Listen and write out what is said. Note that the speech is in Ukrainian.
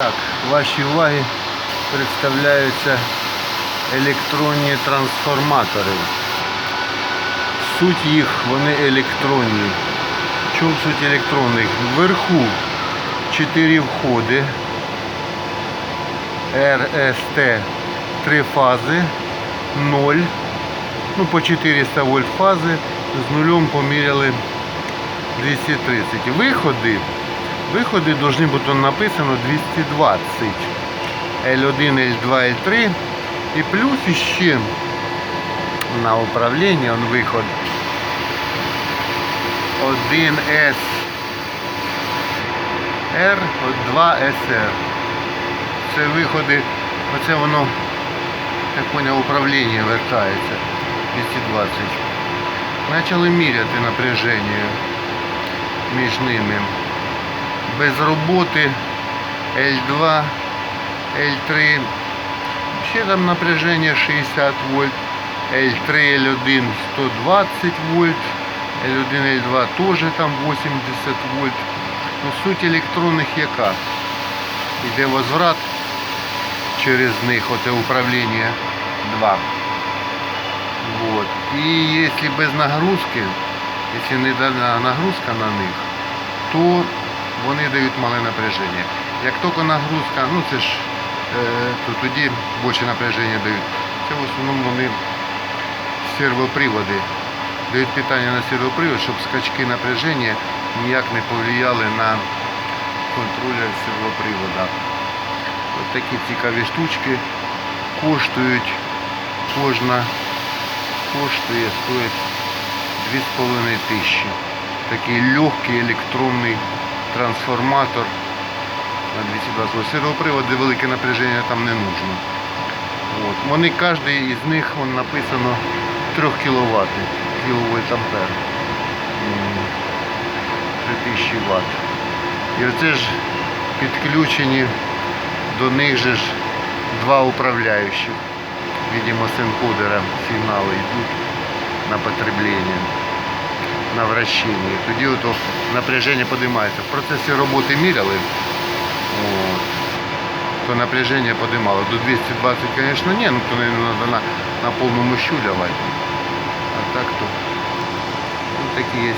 Так, вашій увазі представляються електронні трансформатори. Суть їх, вони електронні. Чому суть електронних? Вверху 4 входи. РСТ 3 фази, 0. Ну, по 400 вольт фази. З нулем поміряли 230. Виходи Виходи повинні бути написано 220. L1, L2, L3. І плюс іще на управління он виход 1S R, 2SR. Це виходи, оце воно, як поняв, управління вертається 220. Почали міряти напряження між ними без роботи L2, L3. Ще там напряження 60 вольт, L3, L1 120 вольт, L1, L2 теж там 80 вольт. Ну, суть електронних яка? Йде возврат через них, оце управління 2. Вот. І якщо без нагрузки, якщо не дана нагрузка на них, то вони дають мале напряження. Як тільки нагрузка, ну це ж е, то тоді більше напряження дають. Це в основному вони сервоприводи. Дають питання на сервопривод, щоб скачки напряження ніяк не повлияли на контроль сервопривода. Ось такі цікаві штучки коштують. Кожна коштує, стоїть 2,5 тисячі. Такий легкий електронний трансформатор на 220 вольт. Сервоприводи велике напряження там не нужно. От. Вони кожен із них вон, написано 3 кВт, кВт ампер. 3000 Вт. І оце ж підключені до них же ж два управляючих. Видимо, з енкодера сигнали йдуть на потреблення на вращенні. Тоді ото напряження піднімається. В процесі роботи міряли, от, то напряження піднімало. До 220, звісно, ні, ну то не треба на, на повному щу давати. А так то ну, такі є.